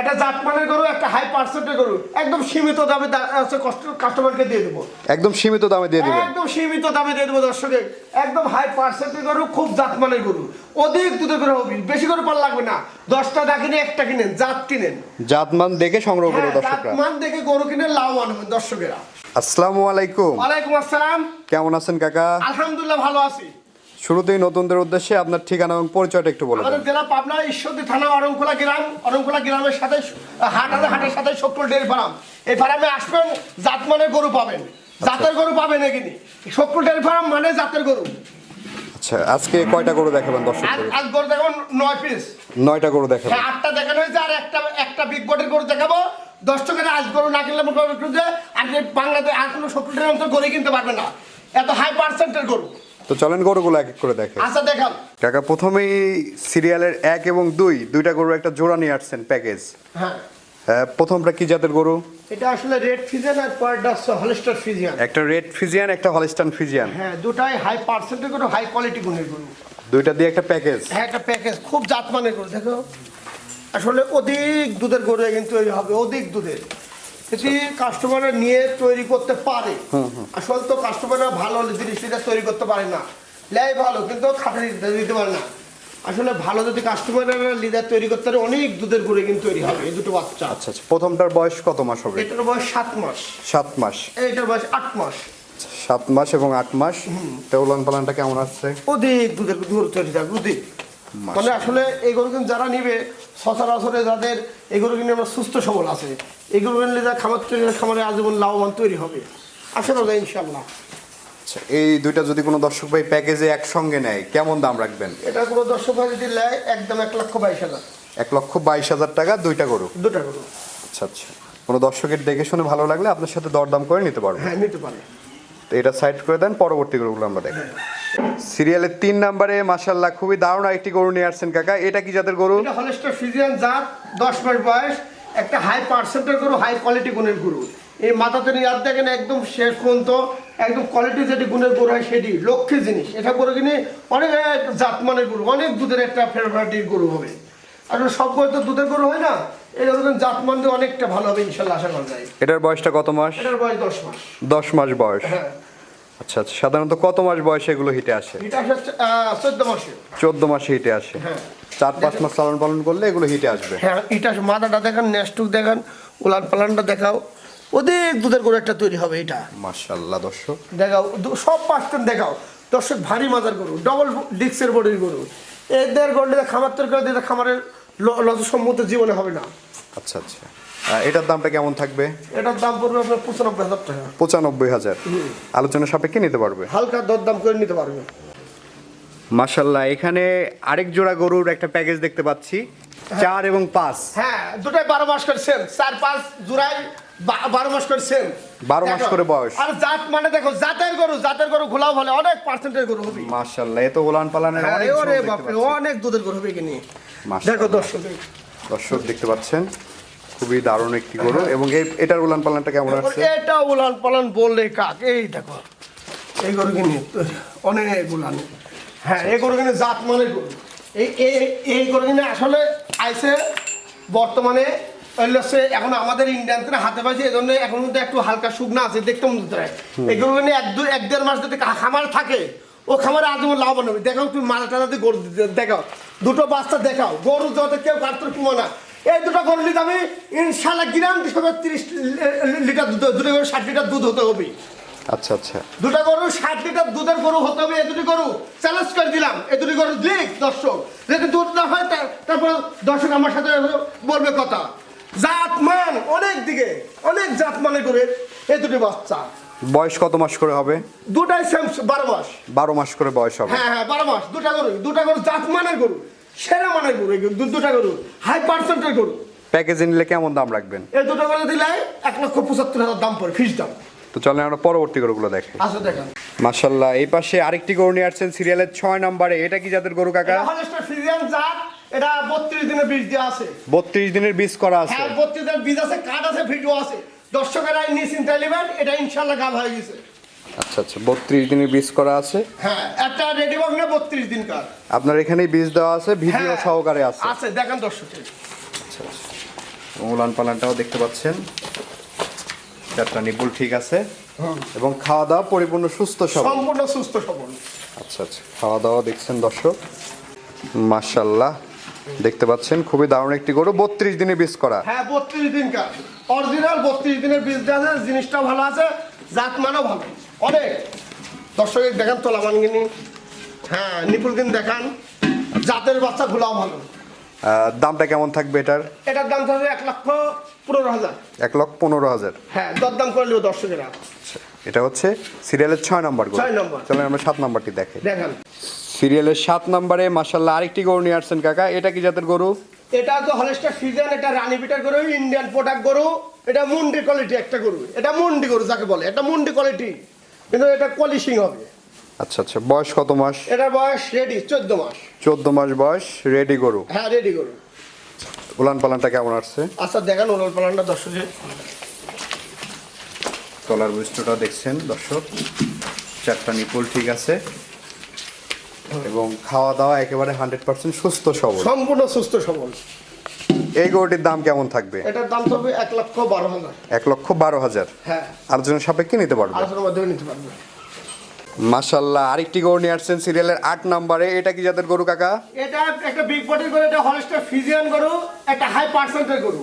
একটা জাতমানের গরু একটা হাই পার্সেন্টের গরু একদম সীমিত দামে কাস্টমারকে দিয়ে দেবো। একদম সীমিত দামে দিয়ে দিবেন। একদম সীমিত দামে দিয়ে দেবো দর্শকে। একদম হাই পার্সেন্টের গরু খুব জাতমানের গরু। অধিক দুধের গরু হবে। বেশি করে পার লাগবে না। দশটা না কিনে একটা কিনেন জাত কিনেন। জাতমান দেখে সংগ্রহ করে হ্যাঁ, দর্শকরা। জাতমান দেখে গরু কিনে লাভবান হবেন দর্শকেরা। আসসালামু আলাইকুম। ওয়ালাইকুম আসসালাম। কেমন আছেন কাকা? আলহামদুলিল্লাহ ভালো আছি। শুরুতেই নতুনদের উদ্দেশ্যে আপনার ঠিকানা এবং পরিচয়টা একটু বলুন আমাদের জেলা পাবনা ঈশ্বরদী থানা অরংখোলা গ্রাম। অরংখোলা গ্রামের সাথে হাট আছে হাটের সাথে শক্কর ডেয়ারি ফার্ম। এই ফার্মে আসবেন জাত জাতমানের গরু পাবেন। জাতের গরু পাবেন এখানে। শক্কর ডেয়ারি ফার্ম মানে জাতের গরু। আচ্ছা আজকে কয়টা গরু দেখাবেন দর্শক আজ গরু দেখাবো নয় পিস নয়টা গরু দেখাবেন। হ্যাঁ আটটা দেখানো হয়েছে আর একটা একটা বিগ বডির গরু দেখাবো। দশ টাকার আজ গরু না কিনলে মনে করো একটু যে আপনি বাংলাদেশ আর কোনো ডেয়ারি অন্তর গরু কিনতে পারবে না। এত হাই পার্সেন্টের গরু। তো চলেন গরুগুলো এক এক করে দেখে। আচ্ছা দেখান কাকা প্রথমেই সিরিয়ালের এক এবং দুই দুইটা গরুর একটা জোড়া নিয়ে আসছেন প্যাকেজ। হ্যাঁ। হ্যাঁ, প্রথমটা কি জাতের গরু? এটা আসলে রেড ফিজিয়ান আর পরেরটা হলিস্টার ফিজিয়ান। একটা রেড ফিজিয়ান একটা হলিস্টান ফিজিয়ান। হ্যাঁ দুটাই হাই পার্সেন্টের গরু হাই কোয়ালিটি গুণের গরু। দুইটা দিয়ে একটা প্যাকেজ। হ্যাঁ একটা প্যাকেজ খুব জাত জাতমানের গরু দেখো। আসলে অধিক দুধের গরু কিন্তু হবে অধিক দুধের। এটি কাস্টমাররা নিয়ে তৈরি করতে পারে। আসলে তো কাস্টমাররা ভালো জিনিসটা তৈরি করতে পারে না। লেয় ভালো কিন্তু খাটারি দিতে পারে না। আসলে ভালো যদি কাস্টমাররা লিডার তৈরি করতে পারে অনেক দুধের গরু কিন্তু তৈরি হবে এই দুটো বাচ্চা। আচ্ছা আচ্ছা। প্রথমটার বয়স কত মাস হবে? এটার বয়স সাত মাস। সাত মাস। এইটার বয়স আট মাস। সাত মাস এবং আট মাস। তো উলান পালানটা কেমন আসছে? অধিক দুধের দুধ তৈরি থাকবে অধিক। মানে আসলে এই গরু কিন্তু যারা নিবে সচরাচরে যাদের এই গরু কিন্তু আমরা সুস্থ সবল আছে এই গরু কিনলে যা খামার তৈরি খামারে আজীবন লাভবান তৈরি হবে। আশা করা যায় ইনশাল্লাহ আচ্ছা এই দুইটা যদি কোনো দর্শক ভাই প্যাকেজে একসঙ্গে নেয় কেমন দাম রাখবেন? এটা কোনো দর্শক ভাই যদি নেয় একদম এক লক্ষ বাইশ হাজার। এক লক্ষ বাইশ হাজার টাকা দুইটা গরু? দুটা গরু। আচ্ছা আচ্ছা। কোনো দর্শকের দেখে শুনে ভালো লাগলে আপনার সাথে দরদাম করে নিতে পারব। হ্যাঁ নিতে পারে তো এটা সাইড করে দেন পরবর্তী গরুগুলো আমরা দেখি সিরিয়ালের তিন নম্বরে মাসাল্লাহ খুবই দারুণ একটি গরু নিয়ে আসছেন কাকা। এটা কি জাতের গরু? এটা হলেস্টার ফিজিয়ান জাত দশ মাস বয়স একটা হাই পার্সেন্টের গরু হাই কোয়ালিটি গুণের গরু। এই মাথাতে নিয়ে আর দেখেন একদম শেষ পর্যন্ত একদম কোয়ালিটি যেটি গুণের গরু হয় সেটি লক্ষ্যে জিনিস। এটা গরু কিনে অনেক জাতমানের গরু অনেক দুধের একটা ফেভারিটির গরু হবে। আসলে সব গরু তো দুধের গরু হয় না? কিন্তু জাতমান দিয়ে অনেকটা ভালো হবে ইনশাল্লাহ আশা করা যায়। এটার বয়সটা কত মাস? এটার বয়স দশ মাস। দশ মাস বয়স। হ্যাঁ। আচ্ছা আচ্ছা সাধারণত কত মাস বয়সে এগুলো হিটে আসে? চোদ্দ মাসে। চোদ্দ মাসে হিটে আসে। হ্যাঁ। চার পাঁচ মাস লালন পালন করলে এগুলো হিটে আসবে? হ্যাঁ এটা মাথাটা দেখান নেস্টুক দেখান উলান পালানটা দেখাও। অধিক দুধের গরু একটা তৈরি হবে এটা। মাশাল্লাহ দর্শক। দেখাও সব পাঁচটান দেখাও। দর্শক ভারী মাজার গরু ডবল ডিক্সের বডির গরু। এদের গরু খামার তৈরি করে দিলে খামারের লজ্জসম্মত জীবনে হবে না। আচ্ছা আচ্ছা। এটার দামটা কেমন থাকবে? এটার দাম পড়বে আপনার পঁচানব্বই হাজার টাকা। পঁচানব্বই হাজার। আলোচনা সাপেক্ষে নিতে পারবে। হালকা দর দাম করে নিতে পারবে। মাশাল্লাহ এখানে আরেক জোড়া গরুর একটা প্যাকেজ দেখতে পাচ্ছি। চার এবং পাঁচ। হ্যাঁ দুটাই বারো মাস করে সেম চার পাঁচ জুড়াই বারো মাস করে সেম 12 মাস করে বয়স। আর জাত মানে দেখো জাতের গরু জাতের গরু ঘোলাও বলে অনেক পার্সেন্টের গরু হবে। মাশাল্লাহ এ তো ওলান পালানের হ্যাঁ, অনেক অনেক দুধের গরু হবে কিনে। দেখো দর্শক। দর্শক দেখতে পাচ্ছেন। খুবই দারুণ একটি গরু। এবং এই এটার উলান পালানটা কেমন আছে? এটা উলান পালান বললে কাক? এই দেখো এই গরু কিনে অনেক উলান। হ্যাঁ এই গরু কিনে জাত মানে গরু। এই এই- এই গরু কিনে আসলে আইসে বর্তমানে সে এখন আমাদের ইন্ডিয়ান হাতে পাইছে এই জন্য এখন একটু হালকা শুকনা আছে দেখতে মনে। এই গরু কিনে এক দু এক দেড় মাস যদি খামার থাকে ও খামারে আজীবন লাভবান হবে। দেখাও তুমি মাথা টানাতে গরু দেখাও। দুটো বাচ্চা দেখাও। গরু যাতে কেউ কাটতে কুমো না। এই দুটো গরু নিতে আমি ইনশাল্লাহ গ্রাম হিসেবে তিরিশ লিটার দুধ দুটো গরু ষাট লিটার দুধ হতে হবে। আচ্ছা আচ্ছা। দুটো গরু ষাট লিটার দুধের গরু হতে হবে এ দুটি গরু চ্যালেঞ্জ করে দিলাম। এ দুটি গরু লিখ দর্শক। যদি দুধ না হয় তারপর দর্শক আমার সাথে বলবে কথা। জাত মান অনেক দিকে অনেক জাত মানে করে এই দুটি বাচ্চা। বয়স কত মাস করে হবে? দুটাই সেম বারো মাস। বারো মাস করে বয়স হবে। হ্যাঁ হ্যাঁ বারো মাস। দুটা গরু দুটা গরু জাত মানের গরু। সেরা মানের গরু এই দু- দুটা গরু হাই পার্সেন্টের গরু। প্যাকেজে নিলে কেমন দাম রাখবেন? এই দুটো গরু দিলে এক লক্ষ পঁচাত্তর হাজার দাম পড়ে ফিস দাম। তো চলেন আমরা পরবর্তী গরুগুলো দেখে। আসো দেখেন। এই পাশে আরেকটি গরু নিয়ে আসছেন সিরিয়ালের ছয় নম্বরে। এটা কি জাতের গরু কাকা? এটা হলস্টার ফ্রিজিয়ান জাত এটা বত্রিশ দিনের বীজ দেওয়া আছে। বত্রিশ দিনের বীজ করা আছে। হ্যাঁ দিনের বীজ আছে কার্ড আছে ভিডিও আছে। দর্শকেরা নিশ্চিন্তায় নেবেন এটা ইনশাল্লাহ গাভ হয়ে গেছে। আচ্ছা আচ্ছা বত্রিশ দিনের বীজ করা আছে? হ্যাঁ একটা রেডি বক না বত্রিশ দিন কার। আপনার এখানেই বীজ দেওয়া আছে ভিডিও হ্যাঁ, সহকারে আছে। আছে দেখেন দর্শক। আচ্ছা আচ্ছা। উলান পালানটাও দেখতে পাচ্ছেন। চারটা নিপুল ঠিক আছে। এবং খাওয়া দাওয়া পরিপূর্ণ সুস্থ সব সম্পূর্ণ সুস্থ সবল। আচ্ছা আচ্ছা খাওয়া দাওয়া দেখছেন দর্শক? মার্শাল্লাহ দেখতে পাচ্ছেন খুবই দারুণ একটি গরু বত্রিশ দিনে বীজ করা। হ্যাঁ বত্রিশ দিন কাজ অরিজিনাল বত্রিশ দিনের বীজটা আছে জিনিসটা ভালো আছে জাত মানও ভালো। অনেক। দর্শক দেখান তোলা মানগিনি হ্যাঁ নিপুল দিন দেখান। জাতের বাচ্চা খোলাও ভালো দামটা কেমন থাকবে এটার? এটার দাম থাকবে এক লক্ষ পনেরো হাজার। এক লক্ষ পনেরো হাজার। হ্যাঁ দরদাম করলেও দর্শকেরা। আচ্ছা, এটা হচ্ছে সিরিয়ালের ছয় নম্বর ছয় নম্বর। চলেন আমরা সাত নম্বরটি দেখে। দেখান। সিরিয়ালের সাত নম্বরে মাসাল্লাহ আরেকটি গরু নিয়ে আসছেন কাকা। এটা কি জাতের গরু? এটা তো হলেস্টার সিজন এটা রানী পিটার গরু ইন্ডিয়ান প্রোডাক্ট গরু। এটা মুন্ডি কোয়ালিটি একটা গরু। এটা মুন্ডি গরু যাকে বলে। এটা মুন্ডি কোয়ালিটি কিন্তু এটা পলিশিং হবে। আচ্ছা আচ্ছা বয়স কত মাস? এটা বয়স রেডি চোদ্দ মাস। চোদ্দ মাস বয়স রেডি গরু। হ্যাঁ রেডি গরু। উলান পালানটা কেমন আসছে? আচ্ছা দেখান ওলাল পালানটা দর্শকের তলার বৈশিষ্ট্যটা দেখছেন দর্শক। চারটা নিপুল ঠিক আছে। এবং খাওয়া দাওয়া একেবারে হান্ড্রেড পার্সেন্ট সুস্থ সবল। সম্পূর্ণ সুস্থ সবল। এই গরুটির দাম কেমন থাকবে? এটার দাম হবে এক লক্ষ বারো হাজার। এক লক্ষ বারো হাজার? হ্যাঁ। আলোচনার সাপেক্ষে নিতে পারবে। আলোচনার মাধ্যমে নিতে পারবে। মাসাল্লাহ আরেকটি গরু নিয়ে আসছেন সিরিয়ালের আট নম্বরে। এটা কি জাতের গরু কাকা? এটা একটা বিগ বডির গরু এটা হলেস্টার ফিজিয়ান গরু একটা হাই পার্সেন্টের গরু।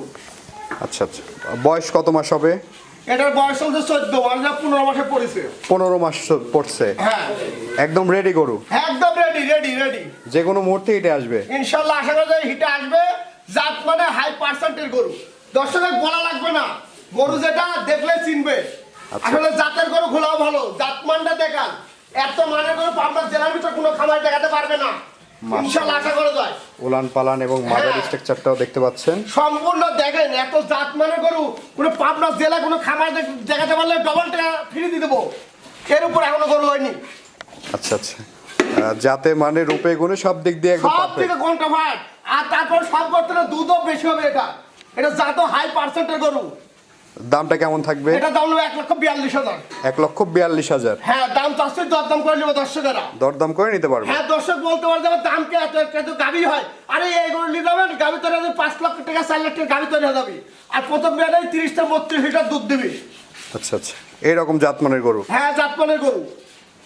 আচ্ছা আচ্ছা। বয়স কত মাস হবে? এটার বয়স চোদ্দ মাস যা পনেরো মাসে পড়েছে। পনেরো মাস পড়ছে। হ্যাঁ। একদম রেডি গরু? একদম রেডি রেডি রেডি যে কোনো মুহূর্তে এটা আসবে। ইনশাল্লাহ আশা করা যায় হিটে আসবে। জাত মানে হাই পার্সেন্টের গরু। দর্শকের বলা লাগবে না। গরু যেটা দেখলে চিনবে। আচ্ছা। আসলে জাতের গরু খোলাও ভালো জাত মানটা দেখান। এত মানের গরু পাবনা জেলার ভিতরে কোনো খামার দেখাতে পারবে না। আশা করা যায়। উলান পালান এবং মাদার হ্যাঁ। স্ট্রাকচারটাও দেখতে পাচ্ছেন। সম্পূর্ণ দেখেন এত জাত মানে গরু কোনো পাবনা জেলা কোনো খামার দেখাতে পারলে ডবল টাকা ফ্রি দিয়ে দেবো। এর উপর এখনও গরু হয়নি। আচ্ছা আচ্ছা। যাতে মানে রূপে গুণে সব দিক দিয়ে একদম সব থেকে ঘণ্টা ভাট আর তারপর সব করতে দুধও বেশি হবে এটা। এটা জাত হাই পার্সেন্টের গরু। দামটা কেমন থাকবে? এটা দাম নেবে এক লক্ষ বিয়াল্লিশ হাজার। এক লক্ষ বিয়াল্লিশ হাজার। হ্যাঁ দাম চাচ্ছে দরদাম করে নেবে দর্শকেরা। দরদাম করে নিতে পারবে। হ্যাঁ দর্শক বলতে পারে যাবে দাম কে এত এত গাভি হয়? আরে এই গরু নিয়ে যাবেন গাভি তৈরি হবে পাঁচ লক্ষ টাকা চার লাখ টাকা গাভি তৈরি হয়ে যাবে। আর প্রথম বিয়াটাই তিরিশ থেকে বত্রিশ লিটার দুধ দিবি। আচ্ছা আচ্ছা। এইরকম জাতমানের গরু। হ্যাঁ জাতমানের গরু।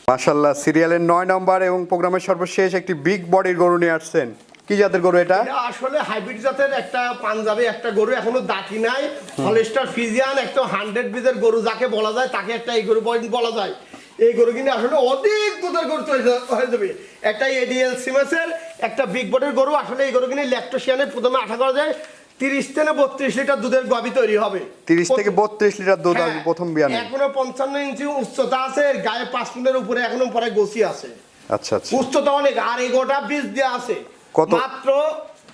মাশাল্লাহ সিরিয়ালের নয় নম্বর এবং প্রোগ্রামের সর্বশেষ একটি বিগ বডির গরু নিয়ে আসছেন। কি জাতের গরু এটা? আসলে হাইব্রিড জাতের একটা পাঞ্জাবি, একটা গরু, এখনও দাঁতি নাই। হলিস্টার ফিজিয়ান একটা হান্ড্রেড বিজের গরু যাকে বলা যায়, তাকে একটা এই গরু বল- বলা যায়। এই গরু কিন্তু আসলে অধিক দুধের গরু হয়ে যাবে। একটা এডিএল সিমেসের একটা বিগ বডির গরু। আসলে এই গরু কিন্তু ল্যাকটোসিয়ানের প্রথমে আশা করা যায় তিরিশ থেকে বত্রিশ লিটার দুধের গাভি তৈরি হবে। তিরিশ থেকে বত্রিশ লিটার দুধ আসবে হ্যাঁ, প্রথম বিয়ানে এখনও পঞ্চান্ন ইঞ্চি উচ্চতা আছে গায়ে পাঁচ ফুটের উপরে এখনও পরে গোসি আছে। আচ্ছা আচ্ছা। উচ্চতা অনেক আর এই গোটা বীজ দেওয়া আছে। কত? মাত্র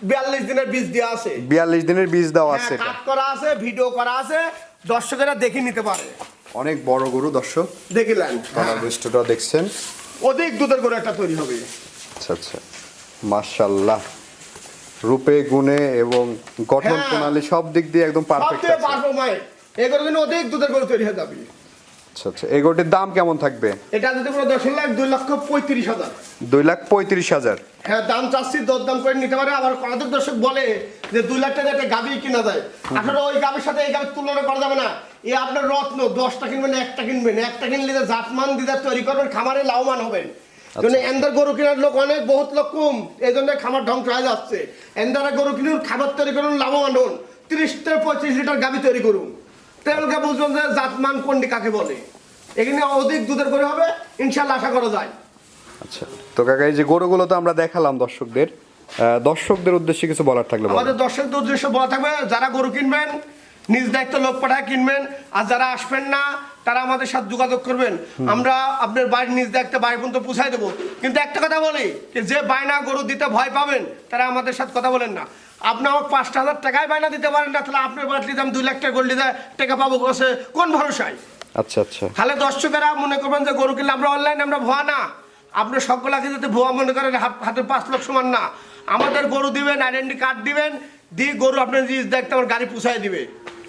বিয়াল্লিশ দিনের বীজ দেওয়া আছে। বিয়াল্লিশ দিনের বীজ দেওয়া আছে হ্যাঁ, কাট করা আছে ভিডিও করা আছে দর্শকেরা দেখে নিতে পারে। অনেক বড় গরু দর্শক। দেখিলেন। তলার বৈশিষ্ট্যটাও দেখছেন। অধিক দুধের গরু একটা তৈরি হবে। আচ্ছা আচ্ছা। মাশাল্লাহ রূপে গুণে এবং গঠন হ্যাঁ। প্রণালী সব দিক দিয়ে একদম পারফেক্ট আছে। এগুলো কিন্তু অধিক দুধের করে তৈরি হয়ে যাবে। আচ্ছা আচ্ছা। এই গরুটির দাম কেমন থাকবে? এটা যদি কোনো দশ লাখ দুই লক্ষ পঁয়ত্রিশ হাজার। দুই লাখ পঁয়ত্রিশ হাজার। হ্যাঁ দাম চাচ্ছি দর দাম করে নিতে পারে। আবার কত দর্শক বলে যে দুই লাখ টাকা একটা গাভি কিনা যায়। আসলে ওই গাভির সাথে এই গাভির তুলনা করা যাবে না। এ আপনার রত্ন দশটা কিনবেন একটা কিনবেন। একটা কিনলে যে জাতমান দিদা তৈরি করবেন খামারে লাভবান হবেন। জন্য এন্দার গরু কেনার লোক অনেক বহুত লোক কম। এই জন্য খামার ধ্বংস হয়ে যাচ্ছে। এন্দারা গরু কিনুন খাবার তৈরি করুন লাভবান হন। তিরিশ থেকে পঁয়ত্রিশ লিটার গাভি তৈরি করুন। তেলকে বুঝবেন যে জাতমান কোনটি কাকে বলে? এখানে অধিক দুধের করে হবে ইনশাল্লাহ আশা করা যায়। আচ্ছা। তো কাকা এই যে গরুগুলো তো আমরা দেখালাম দর্শকদের দর্শকদের উদ্দেশ্যে কিছু বলার থাকলে আমাদের দর্শকদের উদ্দেশ্য বলা থাকবে যারা গরু কিনবেন নিজ দায়িত্ব লোক পাঠায় কিনবেন আর যারা আসবেন না তারা আমাদের সাথে যোগাযোগ করবেন। আমরা আপনার বাড়ির নিজ দায়িত্বে বাড়ি পর্যন্ত পৌঁছাই দেবো। কিন্তু একটা কথা বলি যে বায়না গরু দিতে ভয় পাবেন তারা আমাদের সাথে কথা বলেন না। আপনি আমাকে পাঁচটা হাজার টাকায় বায়না দিতে পারেন না তাহলে আপনার বাড়ি দাম দুই লাখ টাকা গোল্ড দেয় টাকা পাবো। কাছে কোন ভরসায়? আচ্ছা আচ্ছা। তাহলে দর্শকেরা মনে করবেন যে গরু কিনলে আমরা অনলাইন আমরা ভুয়া না। আপনি সকলাকে যদি ভুয়া মনে করেন হাত- পাঁচ লক্ষ সমান না। আমাদের গরু দিবেন আইডেন্টি কার্ড দিবেন দিয়ে গরু আপনার জিনিস দেখতে আমার গাড়ি পুষায় দিবে।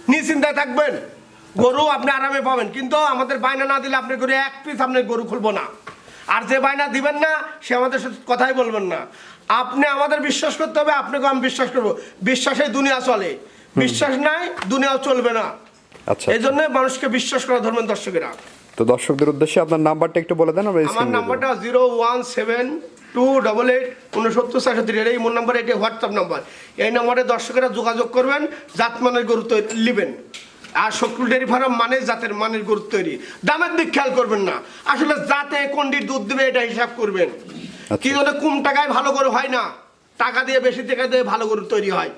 নিশ্চিন্তায় থাকবেন। গরু আপনি আরামে পাবেন কিন্তু আমাদের বায়না না দিলে আপনি গরু এক পিস আপনার গরু খুলবো না। আর যে বায়না দিবেন না সে আমাদের সাথে কথাই বলবেন না। আপনি আমাদের বিশ্বাস করতে হবে আপনাকে আমি বিশ্বাস করব। বিশ্বাসে দুনিয়া চলে। বিশ্বাস নাই দুনিয়াও চলবে না। আচ্ছা। এই জন্য মানুষকে বিশ্বাস করা ধর্মের দর্শকেরা। তো দর্শকদের উদ্দেশ্যে আপনার নাম্বারটা একটু বলে দেন আমরা নাম্বারটা zero one seven two double eight উনসত্তর সাতষট্টি এই মোর নাম্বার এটি হোয়াটসঅ্যাপ নাম্বার। এই নাম্বারে দর্শকেরা যোগাযোগ করবেন জাতমানের গরু তৈরি নেবেন। আর শকুল ডেয়ারি ফার্ম মানে জাতের মানের গরু তৈরি। দামের দিক খেয়াল করবেন না। আসলে জাতে কোনটির দুধ দেবে এটা হিসাব করবেন। আচ্ছা। কি জন্য কম টাকায় ভালো করে হয় না? টাকা দিয়ে বেশি টাকা দিয়ে ভালো গরু তৈরি হয়।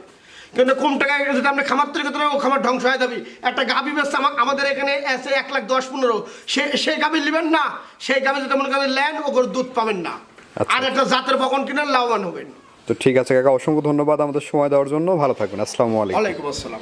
কিন্তু কম টাকায় যদি আপনি খামার তৈরি করতে ও খামার ধ্বংস হয়ে যাবে। একটা গাভি বেচছে আমা- আমাদের এখানে আছে এক লাখ দশ পনেরো। সে সেই গাভি নেবেন না। সেই গাভি যদি মনে করেন ল্যান্ড ও গরুর দুধ পাবেন না। আচ্ছা। আর একটা জাতের বকন কিনে লাভবান হবেন। তো ঠিক আছে কাকা অসংখ্য ধন্যবাদ আমাদের সময় দেওয়ার জন্য। ভালো থাকবেন। আসসালামু আলাইকুম। ওয়ালাইকুম আসসালাম।